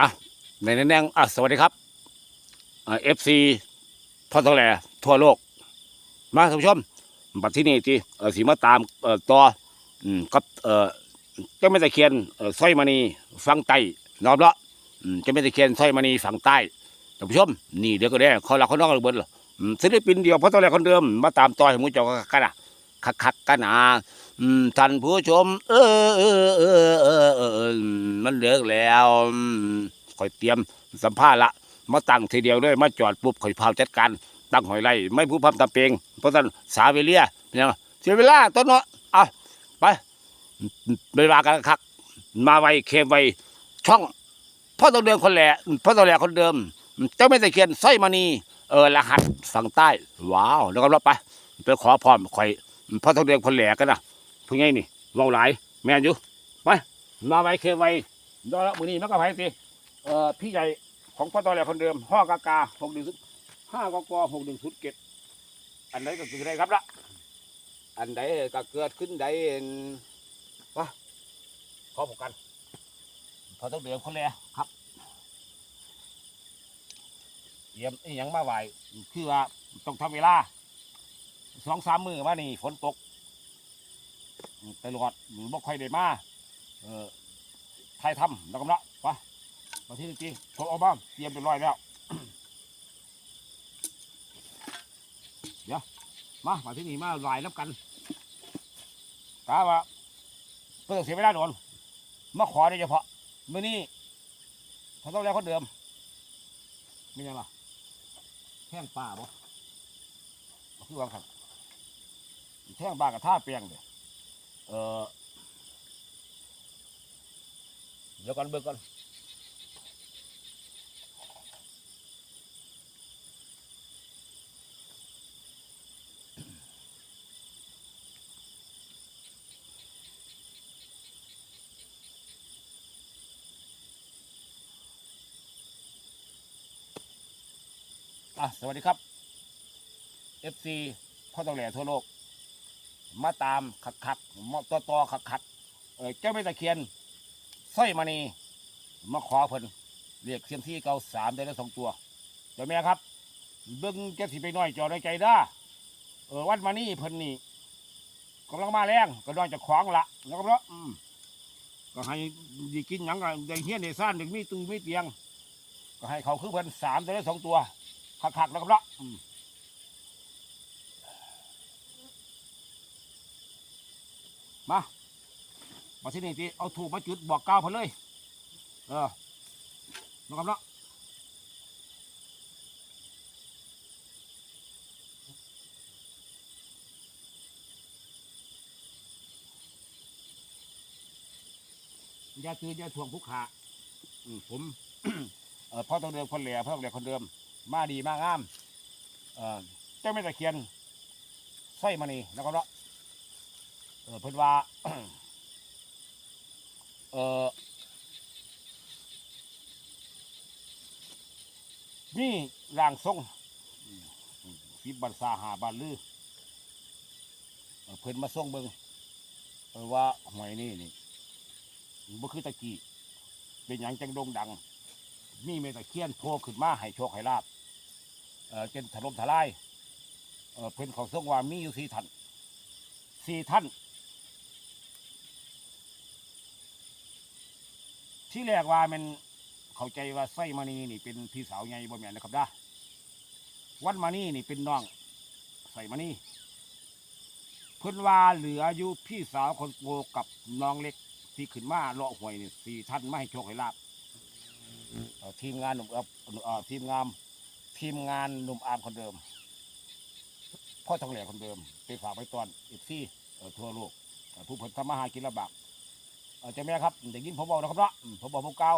อะในนั้นแนงอะสวัสดีครับเอฟซีพอตแลทั่วโลก มาท่านผู้ชม บัดที่นี่ที่สีมาตามต่อกับเจ้าแม่ตะเคียนสร้อยมณีฝั่งใต้นอมละเจ้าแม่ตะเคียนสร้อยมณีฝั่งใต้ท่านผู้ชม นี่เดี๋ยวก็ได้เขาเราเขานอกระเบิดเหรออืมศิลปินเดียวพอตอแหลคนเดิมมาตามต่อให้หมูเจ้ากันอะ คักคักกันอะท่านผู้ชม เออเออเออเออเออมันเลิกแล้วคอยเตรียมสัมภาษณ์ละมาตั้งทีเดียวเลยมาจอดปุ๊บคอยพาจัดการตั้งหอยไร่ไม่ผู้พับตะเปงเพราะฉะนั้นสาเวเลียเนี่ยเสียเวลาต้นเนาะเอาไปเวลากันคักมาไวเคมไวช่องพ่อต้องเดิมคนแหล่พ่อต้องแหล่คนเดิม เจ้าแม่ตะเคียนสร้อยมณีเออรหัสฝั่งใต้ ว้าว แล้วก็รับไปไปขอพรคอย พ่อต้องเดิมคนแหล่กันนะพูดง่ายนี่เว้าหลายแม่นอยู่ไปมาไวเคไวดอละมือนี้มันก็ไปสิเอ่อพี่ใหญ่ของพ่อตองแหล่คนเดิมห้อกากาหกหนึ่งห้ากกหกหนึ่งศูนย์เจ็ดอันไหนก็คือได้ครับละอันใดก็เกิดขึ้นใดวะขอผูกกันพอต้องเดือดคนแลครับเยี่ยมอีหยังมาไหวคือว่าต้องทำเวลา สองสามมือว่านี่ฝนตกตลอดหรือบ่ค่อยได้มาเออไทยทำแล้วก็ละวะมาที่นี่จริงโทรเอาบ้างเตรียมเรียบร้อยแล้ว เดี๋ยวมามาที่นี่มาลายน้ำกันกาว่าเพื่อเสียเวลาโดนมาขอโดยเฉพาะมื่อนี้เขาต้องแล้วคนเดิมมียังล่ะแท่งป่าบ่คือวางครับ แท่งป่ากับท่าเปียงเดี๋ยเออเดี๋ยวก่อนเบิกก่อนอะสวัสดีครับ FC พ่อตองแหล่ทั่วโลก มาตามขักขักๆมาต่อต่อขักขักๆเออเจ้าแม่ตะเคียนสร้อยมณีมาขอเพิ่นเรียกเซียมที่เก่าสามได้แล้วสองตัวเจ้าแม่ครับ เบิ้งจะสิไปน้อยจอได้ใจด้าเออวันมานี่เพิ่นนี่กำลังมาแรงก็น้อยจะขวางละแล้วก็เพราะก็ให้ดีกินหยังก็ได้เฮียนได้ซ่านได้มีตูมีเตียง ก็ให้เขาคือเพิ่นสามได้แล้วสองตัวคักๆแล้วครับเนาะ มามาที่นี่ที่เอาถูกมาจุดบอกกล่าวเพิ่นเลย เออนะครับเนาะอย่าตื่นอย่าถ่วงผู้ขาผมเออพ่อต้องเดิมคนเหล่พ่อต้องเดิมคนเดิม มาดีมากงามเออเจ้าแม่ตะเคียนสร้อยมณีนะครับเนาะ ออเพิ่นว่า เออนี่ร่างทรงอืมอืมสิบันซาหาบานลือเอเพิ่นมาส่งเบิงเออว่าหวยนี่นี่บ่คือตะกี้เป็นหยังจังโด่งดัง มีเมตะเคียนโผล่ขึ้นมาให้โชคให้ลาบเออเป็นถล่มทลายเออเพิ่นเขาส่งว่ามีอยู่สี่ท่านสี่ท่าน ที่แรกว่ามันเข้าใจว่าไส้มานีนี่เป็นพี่สาวใหญ่บ่แม่นนะครับด้าวันมานี่นี่เป็นน้องใส่มานี่เพิ่นว่าเหลืออยู่พี่สาวคนโตกับน้องเล็กที่ขึ้นมาเลาะหวยนี่สี่ท่านไม่ให้โชคให้ลาบทีมงานหนุ่มเอ่อทีมงานทีมงานหนุ่มอามคนเดิมพ่อทองแหล่คนเดิมไปฝากไปตอนอีกที่ทั่วโลกผู้เพิ่นทำมาหากินลำบาก เออเจ้าแม่ครับเด็กยินผมบอกนะครับเนาะผมบอกผมกล่าว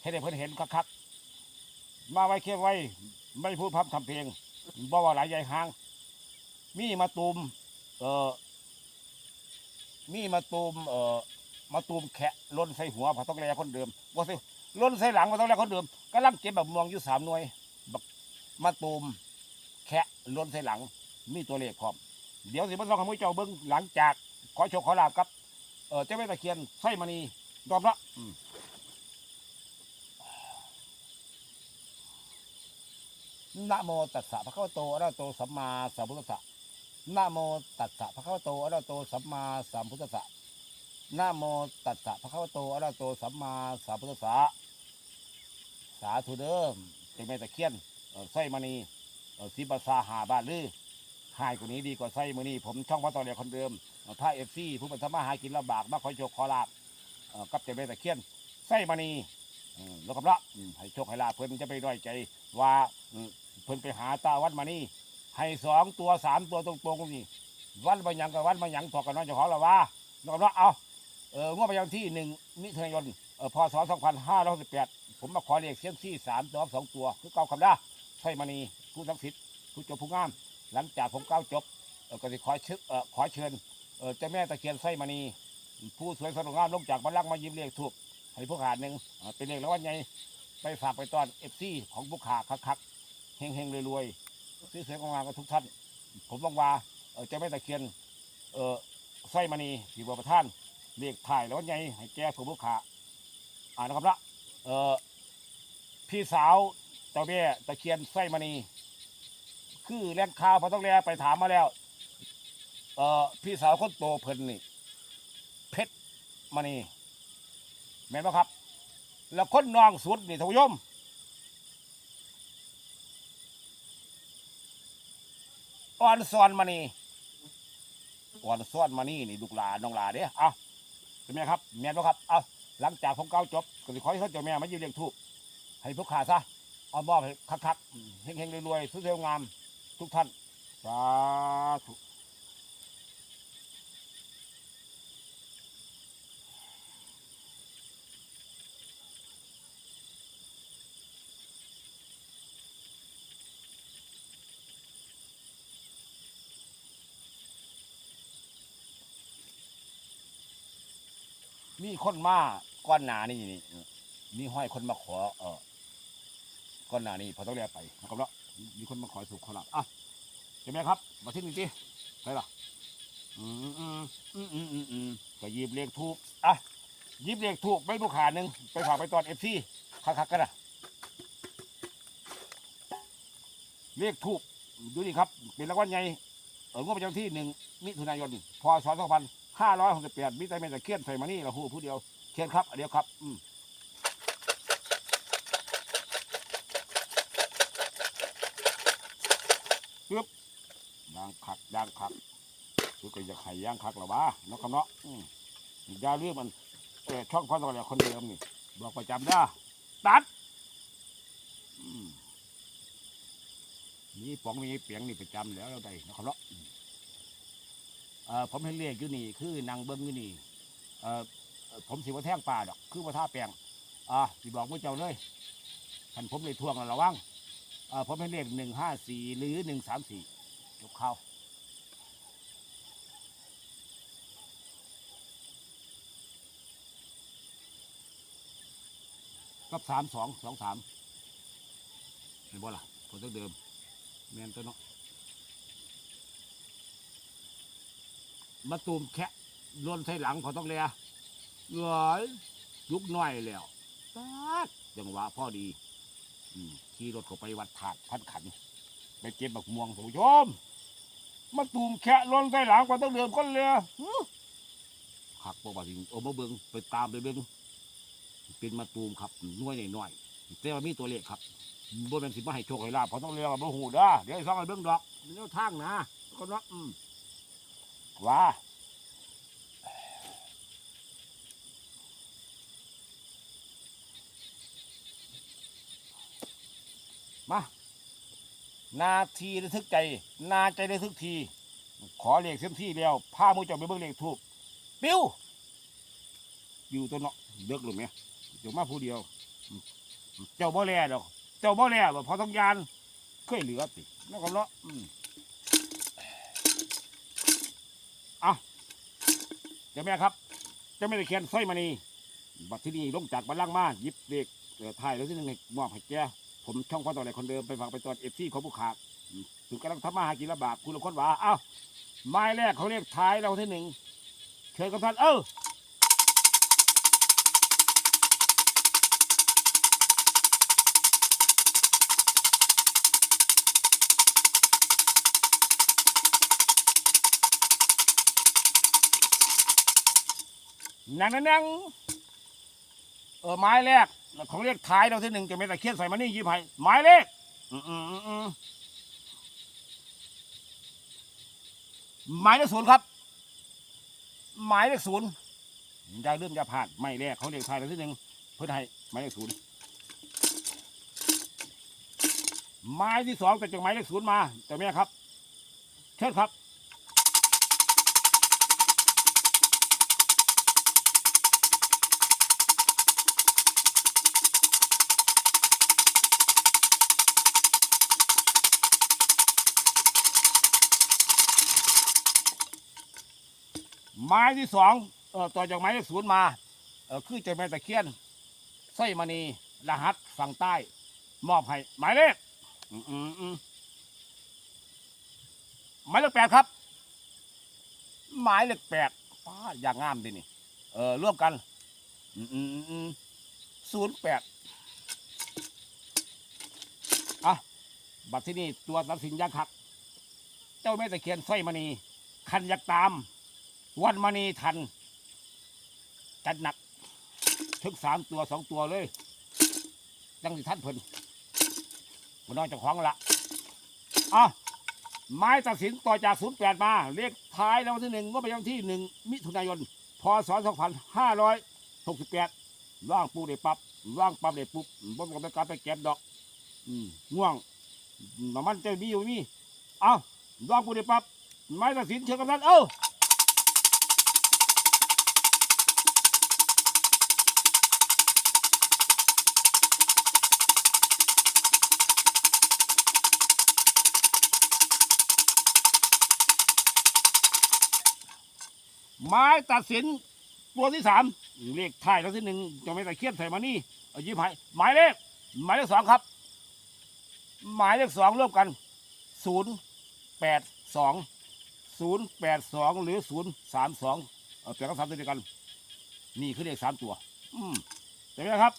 ให้ได้เพิ่อนเห็นคักๆมาไว้เคียไว้ ไม่พูดพับทำเพลงบอกว่าหลายใหญ่หาง มีมาตูมเออมีมาตูมเออมาตูมแขะล้นใส่หัวพ่อทองแหล่คนเดิมว่าสิล้นใส่หลังมาต้องแล้วคนเดิมกำลังเก็บแบบมวงอยู่สามหน่วยบักมาตูมแคะล้นใส่หลัง มีตัวเลขพร้อมเดี๋ยวสิมาส่องขโมยเจ้าเบิ้งหลังจากขอโชคขอลาบครับ เออเจ้าแม่ตะเคียนไส้มณีดอมละนะโมตัสสะพระขาวโตอะระโตสัมมาสัมพุทธะนะโมตัสสะพระขาวโตอะระโตสัมมาสัมพุทธะนะโมตัสสะพระขาวโตอะระโตสัมมาสัมพุทธะสาธุเดิมเจ้าแม่ตะเคียนไส้มณีสิบาซาหาบาลือหายกว่านี้ดีกว่าไส้มันีผมช่องพระต่อเดียวคนเดิม ถ้าเอฟซีผู้เป็นธรรมาหากินลำบากมาคอยโชคขอลาบกับเจ้าแม่ตะเคียนสร้อยมณีอืมแล้วก็พระให้โชคให้ลาเพิ่อนจะไปด้อยใจว่าเพิ่อนไปหาตาวัดมานี่ให้สองตัวสามตัวตรงๆนี่วันมาหยังกับวันมาหยังถอกกันน้อยเจ้าของละว่าแล้วก็พระเอาเอองวดประจำที่หนึ่งมิถุนายนเออพศสองพันห้าร้อยสิบแปดผมมาขอเรียกเซียมซี่สามตัวสองตัว คือเก้าคำได้ใช่มานีผู้ศักดิ์สิทธิ์ผู้จบผู้งาม หลังจากผมเก้าจบก็จะขอเชิญเออขอเชิญ เออเจ้าแม่ตะเคียนไส้มณีผู้สวยสดงามลงจากบัลลังก์มายิ้มเรียกถูกให้ผู้ขาดหนึ่งเป็นเลขแล้ววันไงไปฝากไปตอนเอฟซีของผู้ขาคักๆเฮงๆรวยๆซื้อเสียงของงานกับทุกท่าน ผมบังว่าเออเจะไม่ตะเคียนเออสร้อยมณีสีบัวประท่านเลขถ่ายแล้ววันไงให้แก้ผู้ผู้ขาอ่านะครับละเออพี่สาวเจ้าแม่ตะเคียนสร้อยมณีคือแรงข่าวพอต้องแลไปถามมาแล้ว เออพี่สาวคนโตเพิ่นนี่เพชรมณีแม่นบ่ครับ แล้วคนนองสุดนี่ท่านผู้ชมอ่อนซ้อนมานี่อ่อนซ้อนมานี่นี่ลูกหลานน้องหลาเด้เอาเป็นไงครับแม่นบ่ครับเอาหลังจากผมเก้าจบก็สิขอให้ท่าเจ้าแม่มายืนเลี้ยงทูกให้พวกขาซะเอามอบให้คักๆเฮงๆรวยๆสุดเร็วงาม ทุกท่านสาธุ มีคนมาก้อนหนานี่นี่มีห้อยคนมาขอ เออก้อนหนานี่พอต้องเรียกไปนะครับเนาะมีคนมาขอสุขขอลาบอะเห็นไหมครับ มาที่นี่สิใช่หรออืมอืมอืมอืมอืมอืมก็ยิบเลขทูกอะยิบเลขทูกไปลูกขาหนึ่งไปฝากไปตอนเอฟซีคักๆกันนะเลขทูกดูดิครับ เป็นรางวัลใหญ่เอองวดประจำที่หนึ่งมิถุนายนพศสองพัน ห้าร้อยหกสิบแปดมิตรเมตะเคียนใส่มานี่เราหูผู้เดียวเคียนครับเดียวครับ อืมปึ๊บยางขักยางขักคือก็จะไข่ย่างขักหรอวะนาะครับเนาะอืมยาเรื่องมันเออช่องพ่อตะวันคนเดิมนี่ บอกประจำได้ตัดอืมมีป๋องมีเปียงนี่ประจำแล้วเราได้นาะครับเนาะเอ่อ ผมเห็นเลขอยู่นี่คือนางเบิ้งอยู่นี่อ่อเอ่อผมสิว่าแท่งป่าดอก คือว่าท่าแปลงอ่าสิบอกว่าเจ้าเลยท่านผมเลยทวงแล้วระวังอ่อผมเห็นเลขหนึ่งห้าสี่หรือหนึ่งสามสี่ยกเข้ากับสามสองสองสามเห็นบ่ล่ะคนเดิมแมนตัวเนาะ มาตูมแคะล้วนใส่หลังพอต้องเลียเงยยุกน้อยแล้วตาดจังหวะพอดีอขี่รถเข้าไปวัดถาดพันขัน ไปเก็บบักม่วงผู้ชมมาตูมแคะล้นใส่หลังพอต้องเดิมก้นเลียขักบอกว่าจริงโอ้มาเบิงไปตามไปเบิงเป็นมาตูมครับน้อยหน่อยๆแต่ว่ามีตัวเลขครับบนเป็นสิมาให้โชคให้ลาภพอต้องเลียกับโมหูเด้อเดี๋ยวให้ฟังให้เบิ่งดอกเดี๋ยวทางนะก็เนาะอืม ว่ามานาทีระทึกใจ นาใจระทึกที ขอเลขเส้นที่แล้วพามูเจ้าไปเบิ่งเลขถูกปิ้วอยู่ตัวเนาะเลิกหรือไหมเดี๋ยวมาผู้เดียว เจ้าบ่แลดอก เจ้าบ่แลบ่พอต้องยานเคยเหลือติแล้วก็เนาะอืม เจ้าแม่ครับเจ้าแม่ตะเคียนสร้อยมณีบัดที่นี่ลงจากบัลลังก์มาหยิบเด็กถ่ายแล้วที่หนึ่งหมอบให้แกผมช่องพ่อต่อไหนคนเดิมไปฝากไปตอนเอฟซีของผู้ขาดถึงกำลังทำมาหากินลำบากคุณละคนว่าเอ้าไม้แรกเขาเรียกท้ายเราที่หนึ่งเชิญกับท่านเออ นังนังนังเออไม้แรกของเลขท้ายเราที่หนึ่งจะเป็นตะเคียนใส่มานี่ยี่ไผ่ไม้เลขอืมอืมอืมอืมหมายเลขศูนย์ครับ หมายเลขศูนย์ได้เริ่มจะผ่านไม่แรกเขาเลขท้ายเราที่หนึ่งเพื่อให้หมายเลขศูนย์หมายที่สองเป็นจากหมายเลขศูนย์มาเจ้าแม่ครับ เชิญครับ ไม้ที่สองเอ่อต่อจากไม้เลขศูนย์มาเออคือเจ้าแม่ตะเคียนสร้อยมณีรหัสฝั่งใต้ มอบให้หมายเลขอืมอืมอืมหมายเลขแปดครับ หมายเลขแปดป้าอย่างงามดินี่ เออร่วมกันอืมอืมอืมศูนย์แปดอะบัตรที่นี่ตัวตัดสินยังคัก เจ้าแม่ตะเคียนสร้อยมณีคันยักตาม วันมณีทัน จัดหนักทึกสามตัวสองตัวเลยยังสิท่านเพิ่นบนน้อยเจะคล้าของละอะไม้ตัดสินต่อจากศูนย์แปดมาเลขท้ายรางวัลที่หนึ่งก็ไปยังที่หนึ่งมิถุนายน พศสองพันห้าร้อยหกสิบแปดว่างปูได้ปับว่างปับได้ปุ๊บบ่ต้องไปการไปเก็บดอกอืมง่วงมันจะมีอยู่มี เอ้าว่างปูได้ปับไม้ตัดสินเชิญกำนันเอ้า ไม้ตัดสินตัวที่สามเลขท้ายแล้วที่หนึ่งจะไม่ตะเคียนใส่มานี่เอายิ้มให้หมายเลขหมายเลขสองครับ หมายเลขสองร่วมกันศูนย์แปดสองศูนย์แปดสองหรือศูนย์สามสองเอาแปลกันสามตัวเดียวกัน นี่คือเลขสามตัว อืมเห็นไหมครับ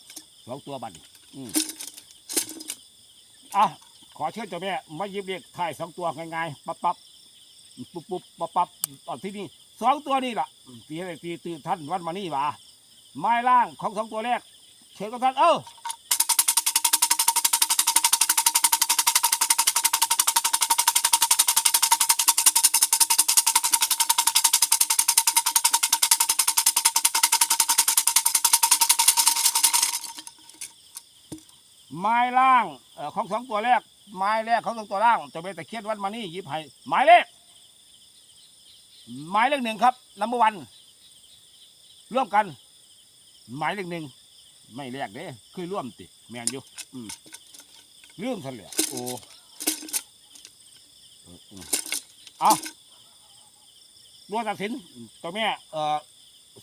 สองตัวบัตรอืมอะขอเชิญเจ้าแม่มายิบเลขท้ายสองตัวง่ายๆปั๊บปั๊บปุ๊บปุ๊บปั๊บปั๊บตอนที่นี่ สองตัวนี่ล่ะตีให้ตีตื่นท่านวันมานี่ว่าไม้ล่างของสองตัวแรกเชิญกับท่านเอ้าไม้ล่างเออของสองตัวแรก ไม้แรกของสองตัวล่างจะเป็นตะเคียนวันมานี่ยิบให้หมายเลข หมายเลขหนึ่งครับนัมเบอร์วันร่วมกัน หมายเลขหนึ่งไม่แรกเด้คือร่วมติ แมนอยู่อืมลืมซะเลยโอ้เอาตัวตัดสินตัวแม่เอ่อ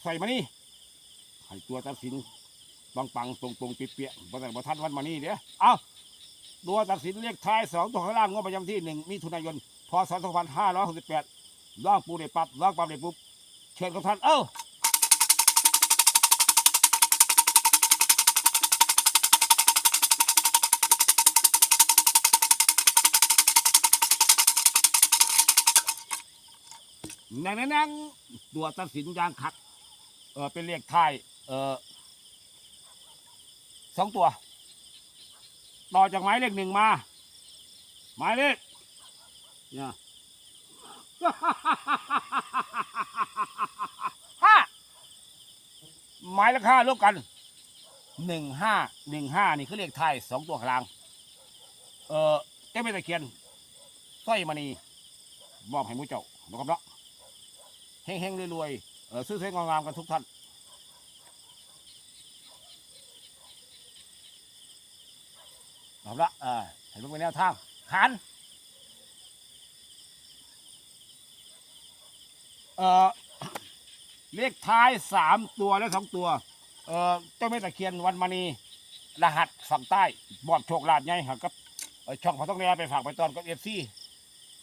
ใส่มานี่ให้ตัวตัดสินปังปังๆตรงตรงๆเปียกๆบ่แต่บ่ทันวันมานี่เด้อเอาตัวตัดสินเลขท้ายสองตัวข้างล่างงวดประจำที่หนึ่งมิถุนายนพศสองพันห้า ร้อยหกสิบแปดลอกปูได้ปับลอกปับได้ปุ๊บเชิญกับท่านเอ้านั่งนั่งนั่งตัวตัดสินยางขัดเออเป็นเลขท้ายเออสองตัว ต่อจากหมายเลขหนึ่งมา หมายเลขเนี่ย ห้าหมายราคาร่วมกันหนึ่งห้าหนึ่งห้านี่คือเลขไทายสองตัวกลาง เออเจ้าแม่ตะเคียนสร้อยมณีมอบให้หมูเจ้านะครับเนาะเฮงๆรวยๆเออซื้อเส้นงามๆกันทุกท่านเอาละเออเห็นเป็นแนวทางขาน เอ่อเลขท้ายสามตัวและสองตัว เอ่อเจ้าแม่ตะเคียนวันมณีรหัสฝั่งใต้บอดโชคลาภใหญ่ครับเอ่อช่องเขาต้องแนไปฝากไปตอนกับเอฟซี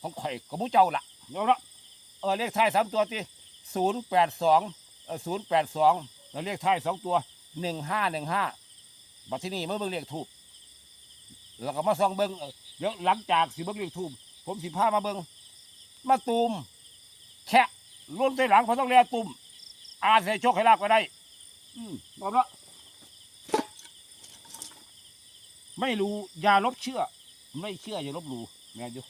ของข่อยกับผู้เจ้าละเนาะเนาะเออเลขท้ายสามตัวที่ศูนย์แปดสองเออศูนย์แปดสองแล้วเลขท้ายสองตัวหนึ่งห้าหนึ่งห้าบัดที่นี่เมื่อเบิ่งเลขถูกแล้วก็มาส่องเบิ่งเอ่อเดี๋ยวหลังจากสิเบิ่งเลขถูกผมสิพามาเบิ่งมาตูมแคะ ล้นใส่หลังพอต้องเรียตุ่มอาจจะโชคให้ลาบก็ได้ อืมบอกแล้วไม่รู้อย่าลบเชื่อ ไม่เชื่ออย่าลบหลู่แม่อยู่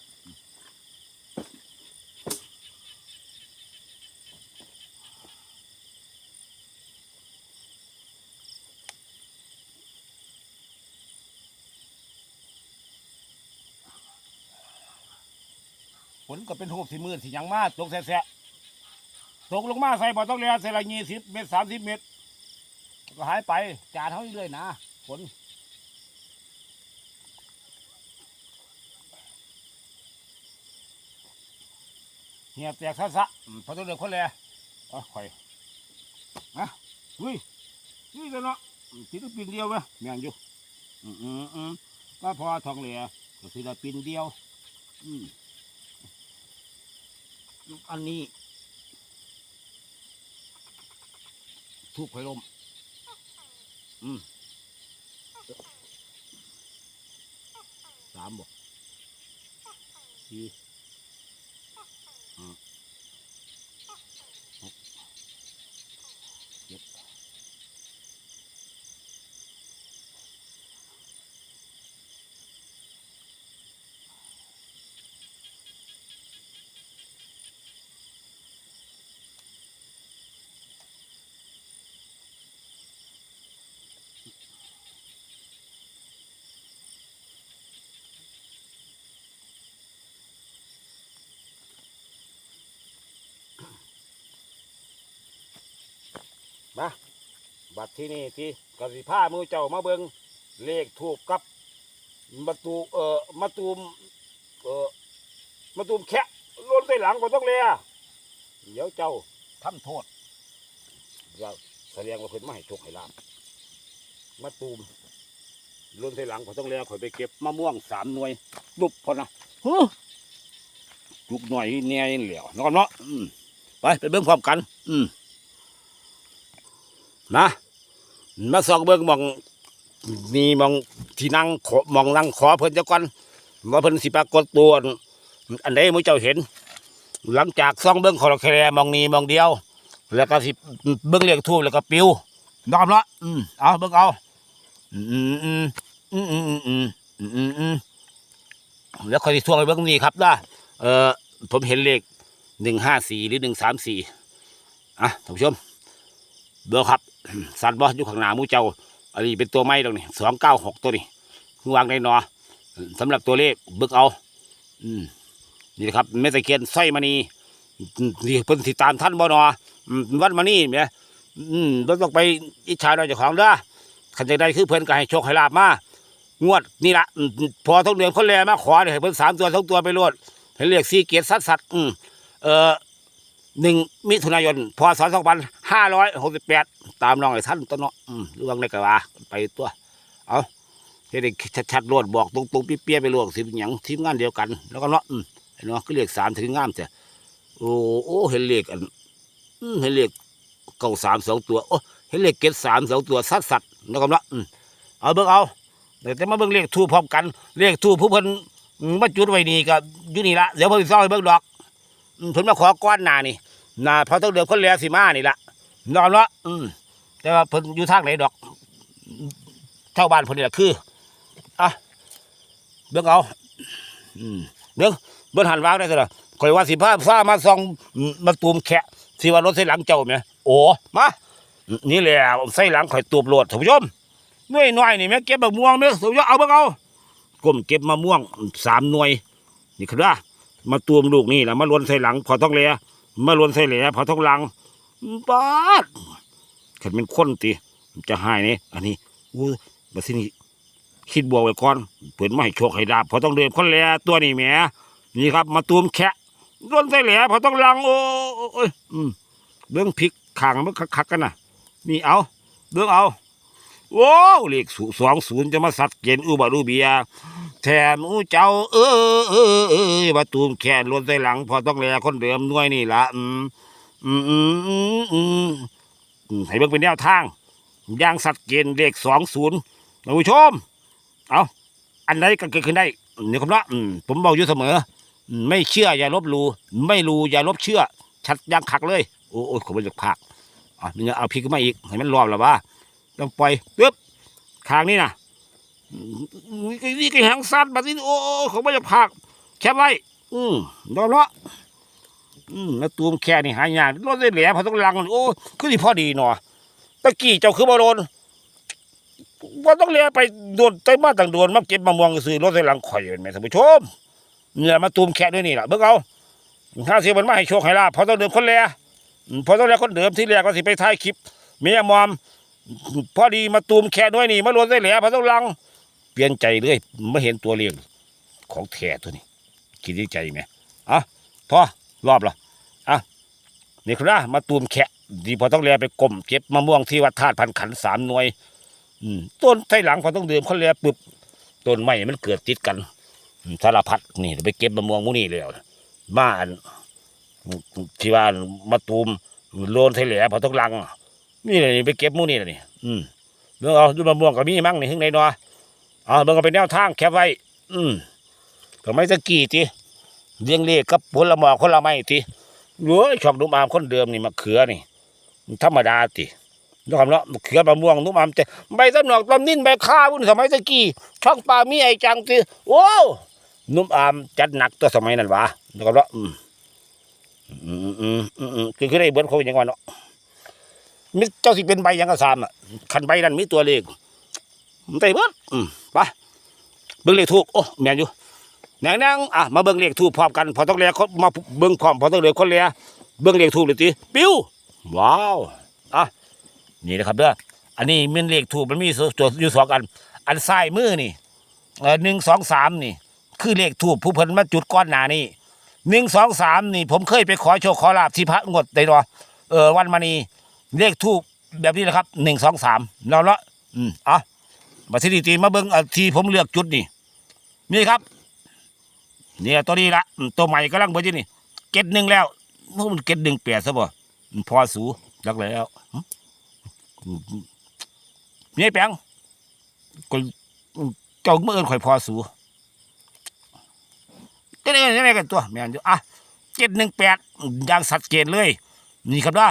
ฝนก็เป็นทูบสีมืดสียังมาตกแสะ ตกลงมาใส่บ่อต้องเรียใส่ละยี่สิบเมตรสามสิบเมตร ก็หายไปจาเท่านี้เลยนะฝนเหียบแตกซะซะพอต้องเดือดคนแลอ๋อข่อยนะอุ้ยนี่จะเนาะศิลปินเดียวไหมแมงอยู่อืมอืมอืมก็พอทองเหลือก็ศิลปินเดียว อืมอันนี้ ทุบไข่ลมอืมสามบอกสี่ มาบัดที่นี่ที่กสิผ้ามือเจ้ามาเบิงเลขถูกกับมาตูเอ่อมาตูมเอ่อมาตูมแคะล้นใส่หลังก็ต้องเลยเดี๋ยวเจ้าทำโทษอย่าแสดงว่าเพิ่นไม่ให้โชคให้ลาบมาตูมล้นใส่หลังก็ต้องเลยข่อยไปเก็บมะม่วงสามหน่วยลุบพอนะฮ้อลุกหน่อยแน่เหลียวนอนเนาะไปไปเบิ่งพร้อมกัน อืม นะมาสอกเบิ่งมองมีมองที่นั่งขอมองนั่งขอเพิ่นจะก่อนว่าเพิ่นสิปรากฏตัวอันใดมือเจ้าเห็น หลังจากซ่องเบิ่งขอแครมองนี้มองเดียว แล้วก็สิเบิ่งเรียกทูบแล้วก็ปิวนอมเนาะอืมเอาเบิ่งเอาอืมอืมอืมอืมอืมอืมอืมแล้วคอยทวงไปเบิ่งนี้ครับนะเออผมเห็นเลขหนึ่งห้าสี่หรือหนึ่งสามสี่อะท่านผู้ชม เบอร์ครับ สัตว์บออยู่ข้างหน้ามูเจ้าอันนี้เป็นตัวไม้ตรงนี้สองเก้าหกตัวนี้วางในนอสำหรับตัวเลขเบิกเอาอืมนี่นะครับเมตะเคียนสร้อยมณีนี่เพิ่นติดตามท่านบ่นอวัดมานี่เนี่ยอืมราต้องไปอิจฉาเราเจ้าของเด้อขันใจะได้คือเพิ่นก็ให้โชคให้ลาบมางวดนี่ละพอต้องเดือนคนแรมาขอเนี่ยเพิ่นสามตัวสองตัวไปรวดให้เรียกสี่เกียรติสัตว์สัตว์อืมเออ หนึ่งมิถุนายนพศสองพันห้าร้อยหกสิบแปดตามน้องไอ้ท่านต้นเนาะอืมเรื่องในกะวาไปตัว เอาเฮ็ดให้ชัดๆรวดบอกตรงๆเปี้ยๆไปลวกสิหยังทีมงานเดียวกัน แล้วก็เนาะไอ้เนาะก็เรียกสามถึงงามแต่โอ้โอ้เห็นเลขอันอืมเห็นเลขเก้าสามสองตัวโอ้เห็นเลขเกตสามสองตัวสัดสัดแล้วก็เนาะเอาเบิ่งเอาเดี๋ยวแต่มาเบิ่งเลขทูพร้อมกันเลขทูปผู้เพิ่นมาจุดไว้นี่ก็อยู่นี่ละเดี๋ยวเพิ่นสิเศร้าให้เบิ่งดอก เพิ่นมาขอก้อนหนานี่น่าพอต้องเดือคนแลสิมานี่ละนอนละอืมแต่ว่าเพิ่นอยู่ทางไหนดอกเช่าบ้านเพิ่นนี่แหละคืออะเบิ่งเอาอืมเบิ่งเบิ่งหันวางได้สิล่ะข่อยว่าสิพาฟ้ามาสองมาตูมแขะสิว่ารถใส่หลังเจ้าแหมโอ้มานี่แหละใส่หลังข่อยตูบโลดท่านผู้ชมหน่วยน้อยนี่แม่เก็บมะม่วงเด้อท่านผู้ชมเอาเบิ่งเอาก้มเก็บมะม่วงสามหน่วยนี่คือว่า มาตูมลูกนี่แหละมาลวนใส่หลังพอต้องเลียมาลวนใส่แหล่เผาทองหลังปาดขันเป็นคนตีจะหายนี่อันนี้อู้บัดนี้คิดบวกไว้ก่อนเปิดไม่โชคให้ดาบพอต้องเดินคนแหล่ตัวนี้แหมนี่ครับ มาตูมแคะลวนใส่แหล่เผาทองหลังโอ้โอ้ยอืมเบื้องพริกขางมันคักๆกันน่ะนี่เอาเบื้องเอาโอ้เลขสองศูนย์จะมาสัตว์เกณฑ์อุบารูเบีย แถมอู้เจ้า เออเออเออประตูแขนล้นใส่หลัง พอต้องแลคนเดิมน่วยนี่ละอืมอืมอืมอืมให้เบิ่งเป็นแนวทางย่างสัตว์เกณฑ์เลขสองศูนย์ท่านผู้ชม เอาอันไหนก็เกิดขึ้นได้เนี่ครับนะอืมผมบอกอยู่เสมอ ไม่เชื่ออย่าลบลู่ไม่รู้อย่าลบเชื่อ ชัดยังขักเลย โอ้โอ้ขอบคุณจากอะนี่เอาพลิกขึ้นมาอีกให้มันรอบแล้วว่าต้องปล่อยปึ๊บคางนี่นะ นี่ก็แหงสั้นแบบนี้โอ้เขาไม่จะพักแคบไว้อืมยอมละอืมแล้วตูมแค่นี่หายากรถได้แหล่พอต้องลังโอ้คือที่พอดีหนอตะกี้เจ้าคือมาโดนว่าต้องเลียไปโดนใจมาต่างโดนมาเก็บมะม่วงซื้อรถได้หลังข่อยเป็นไหมท่านผู้ชมเนี่ยมาตูมแค่ด้วยนี่แหละเบิ่งเอาถ้าเสียมันมาให้โชคให้ลาภพอต้องเดิมคนแลอืมพอต้องแลคนเดิมที่แรกก็สิไปถ่ายคลิปเมียมอม พอดีมาตูมแค่ด้วยนี่มาโดนได้แหล่พอต้องลัง เปลี่ยนใจเลยไม่เห็นตัวเรียงของแท้ตัวนี้คิดในใจไหมอะพอรอบละอะนี่ครับมาตูมแคะดีพอต้องแลไปกลมเก็บมะม่วงที่วัดธาตุพันขันสามหน่วยต้นไทหลังพอต้องเดิมเขาแลปึ๊บต้นไม้มันเกิดติดกันสารพัดนี่ไปเก็บมะม่วงมูนี่แล้วบ้านที่ว่ามาตูมโลนไทแหลพอต้องลังนี่เลยไปเก็บมูนี่เลยนี่อืมเรื่องเอาดูมะม่วงก็มีมั่งในข้งในเนาะ เอาเบิ่งก็เป็นแนวทางแคบไว้ อืมก็ไมตะกี้ทีเลี้ยงเลขกับผลละหมอกคนละไม้ทีเว้ยชอบนุ่มอามคนเดิมนี่มะเขือนี่ธรรมดาตินึกคำเนาะมะเขือมะม่วงนุ่มอามแต่ใบต้นหนอกต้นนิ่นใบข้าวุ่นสมัยตะกี้ช่องปลามีไอจังทีโอ้วนุ่มอามจัดหนักตัวสมัยนั้นวะนึกคำเนาะอืมอืมอืมอืมอืมคือคือได้เบิ้ลเขาอย่างว่าเนาะมิเจ้าสิเป็นใบยังกระซามอะคันใบนั้นมีตัวเลข มันได้เบิ้ลอืมไปเบิ้งเลขถูกโอ้แม่นอยู่แนงนงอะมาเบิ่งเลขทูบพร้อมกันพอต้องเรียกมาเบิ่งพร้อมพอต้องเรียกคนเรียเบิ่งเลขทูบเลยทีปิ้วว้าวอะนี่นะครับเด้ออันนี้มันเลขทูบมันมีตัวอยู่สองอันอันซ้ายมือนี่เออหนึ่งสองสามนี่ คือเลขทูบผู้เพิ่นมาจุดก้อนหนานี่หนึ่งสองสามนี่ ผมเคยไปขอโชคขอลาบที่พระงดได้ดอเออวันมานีเลขทูบแบบนี้นะครับหนึ่งสองสามเราละอืมอะ มาที่นี่ตีมาเบิ่งทีผมเลือกจุดนี่นี่ครับเนี่ยตัวนี้ละตัวใหม่กำลังเบอร์นี่เก็ดหนึ่งแล้วมันเก็ดหนึ่งเปียซะบ่พอสูรักแล้วหึอืมอืมนี่แปงก็เจ้าเมื่อเอินข่อยพอสูก็ได้ยังไงกันตัวแม่นอยู่อะเจ็ดหนึ่งแปดอย่างสัดเจนเลย นี่ครับว่า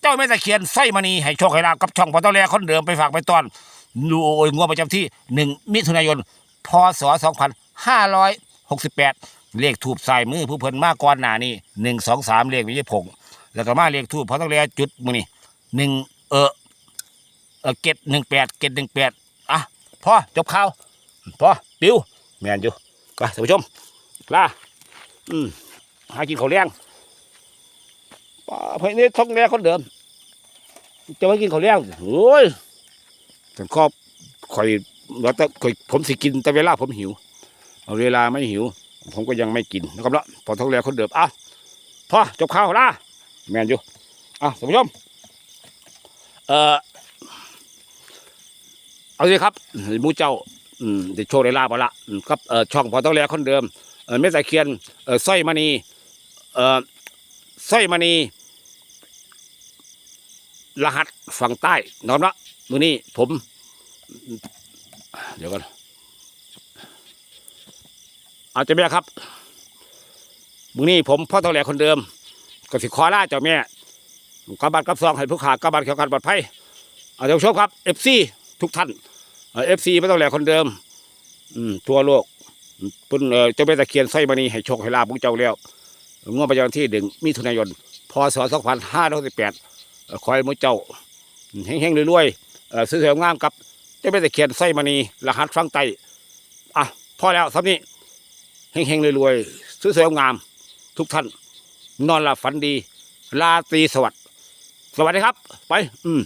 เจ้าแม่ตะเคียนสร้อยมณีให้โชคให้ลาบกับช่องพอตอแลคนเดิมไปฝากไปตอน โอ้ยงวดประจำที่หนึ่งมิถุนายน พศสองพันห้าร้อยหกสิบแปดเลขทูบใส่มือผู้เพิ่นมากก่อนหน้านี่หนึ่งสองสามเลขวิญญผงแล้วก็มาเลขทูบพราะต้องเรียจุดมือนี่หนึ่งเออเออเกตหนึ่งแปดเกตหนึ่งแปดอะพอจบข่าวพอปิวแมนอยู่ก็ท่านผู้ชมลาอืมหากินข้าวเลี้ยงป้าเพื่อนนี่ท้องแรกคนเดิม จะมากินข้าวเลี้ยงโอ้ย แต่ครอบข่อยว่าแต่ข่อยผมสิกินแต่เวลาผมหิวเอาเวลาไม่หิว ผมก็ยังไม่กินนะครับละพอท้องแล้วคนเดิมอะพอจบข้าวละแมนอยู่อะท่านผู้ชมเอ่อเอาเลยครับมูเจ้าอืมจะโชว์ได้ลาบอาละครับเอ่อช่องพอท้องแล้วคนเดิมเออเม็ดตะเคียนเออสร้อยมณีเออสร้อยมณีรหัสฝั่งใต้น้อมละ มือนี้ผม เดี๋ยวก่อนอาจจะแม่ครับมึงนี่ผมพ่อทองแหลคนเดิมก็สิขอลาเจ้าแม่กบัดกับซองให้ผู้ขากบัดเกี่ยวกับปลอดภัยอาจจะชมครับเอฟซีทุกท่านเอฟซีพ่อทองแหลคนเดิม อืมทั่วโลกเพิ่นเจ้าแม่ตะเคียนสร้อยมณีให้โชคให้ลาบพวกเจ้าแล้วงวดประจำที่หนึ่งมิถุนายนพศสองพันห้าร้อยสิบแปดขอให้มุเจ้าเฮงๆรวยๆเอ่อ ซื้อเสียงามกับเจ้าแม่ตะเคียนไส้มณีรหัสฟังไตอะพอแล้วสำนี้เฮงๆรวยๆสวยๆงาม ทุกท่าน นอนหลับฝันดี ลาตรีสวัสดิ์สวัสดีครับ ไป อืม